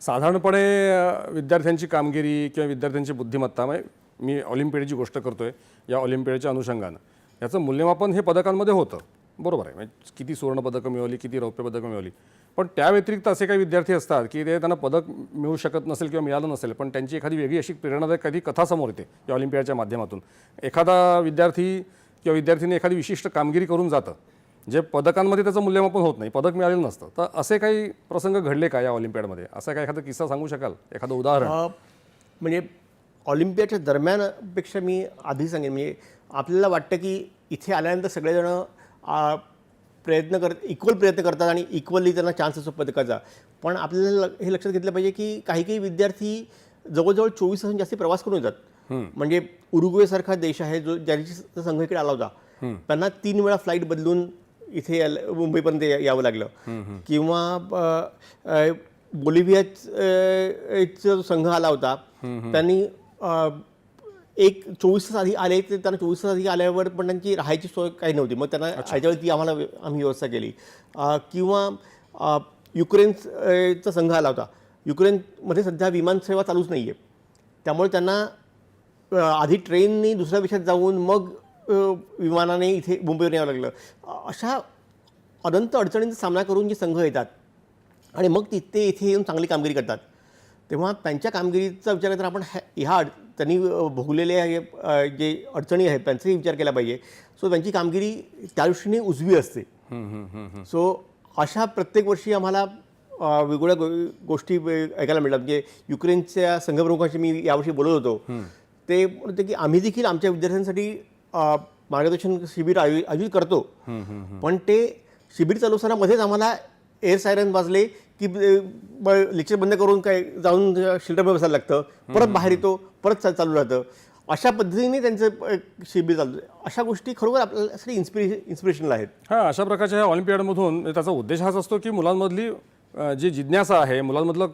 साधारणपणे विद्यार्थ्यांची कामगिरी किंवा विद्यार्थ्यांची बुद्धिमत्ता म्हणजे मी ऑलिम्पियाडची गोष्ट करतो आहे या ऑलिम्पियाडच्या अनुषंगानं. याचं मूल्यमापन हे पदकांमध्ये होतं. बरोबर आहे. म्हणजे किती सुवर्णपदकं मिळवली किती रौप्य पदकं मिळवली. पण त्या व्यतिरिक्त असे काही विद्यार्थी असतात की ते त्यांना पदक मिळू शकत नसेल किंवा मिळालं नसेल पण त्यांची एखादी वेगळी अशी प्रेरणादायक कधी कथा समोर येते या ऑलिम्पियाडच्या माध्यमातून. एखादा विद्यार्थी किंवा विद्यार्थीने एखादी विशिष्ट कामगिरी करून जातं. जे पदकांमध्ये त्याचं मूल्यमापन होत नाही पदक मिळालेलं नसतं. तर असे काही प्रसंग घडले का या ऑलिम्पियाडमध्ये? असा काही एखादा किस्सा सांगू शकाल? एखादं उदाहरण? म्हणजे ऑलिम्पियाडच्या दरम्यानपेक्षा मी आधी सांगेन म्हणजे आपल्याला वाटतं की इथे आल्यानंतर सगळेजण प्रयत्न करत इक्वल प्रयत्न करतात आणि इक्वली त्यांना चान्स असतो पदकाचा. पण आपल्याला हे लक्षात घेतलं पाहिजे की काही काही विद्यार्थी जवळजवळ चोवीस तासांनी जास्ती प्रवास करून येतात. म्हणजे उरुग्वेसारखा देश आहे जो ज्याची संघ इकडे आला होता. त्यांना तीन वेळा फ्लाईट बदलून इथे यायला- मुंबईपर्यंत यावं लागलं. किंवा बोलिव्हियाचा जो संघ आला होता त्यांनी एक चोवीस तास आधी आले ते त्यांना चोवीस तास आधी आल्यावर पण त्यांची राहायची सोय काही नव्हती. मग त्यांना ह्याच्यावेळी ती आम्हाला आम्ही व्यवस्था केली. किंवा अ, युक्रेन अ, चा संघ आला होता. युक्रेनमध्ये सध्या विमानसेवा चालूच नाही आहे त्यामुळे त्यांना आधी ट्रेननी दुसऱ्या देशात जाऊन मग विमानाने इथे मुंबईवर यावं लागलं. अशा अनंत अडचणींचा सामना करून जे संघ येतात आणि मग ति ते इथे येऊन चांगली कामगिरी करतात. तेव्हा त्यांच्या कामगिरीचा विचार तर आपण ह्या ह्या अड त्यांनी भोगलेल्या हे, जे अडचणी आहेत त्यांचाही विचार केला पाहिजे. सो त्यांची कामगिरी त्या दृष्टीने उजवी असते. सो अशा प्रत्येक वर्षी आम्हाला वेगवेगळ्या गो- गोष्टी ऐकायला मिळतात. म्हणजे युक्रेनच्या संघप्रमुखांशी मी यावर्षी बोलत होतो. ते म्हणते की आम्ही देखील आमच्या विद्यार्थ्यांसाठी मार्गदर्शन शिबिर आयो आयोजित करतो. पण ते शिबिर चालू असताना मध्येच आम्हाला एअर सायरन वाजले की लेक्चर बंद करून काय जाऊन शेल्टरमध्ये बसायला लागतं. परत बाहेर येतो परत चालू राहतं. अशा पद्धतीने त्यांचं शिबिर चालू अशा गोष्टी खरोखर आपल्यासाठी इन्स्पिरे इन्स्पिरेशनल आहेत. हां अशा प्रकारच्या ह्या ऑलिम्पियाडमधून त्याचा उद्देश हाच असतो की मुलांमधली जी जिज्ञासा आहे मुलांमधलं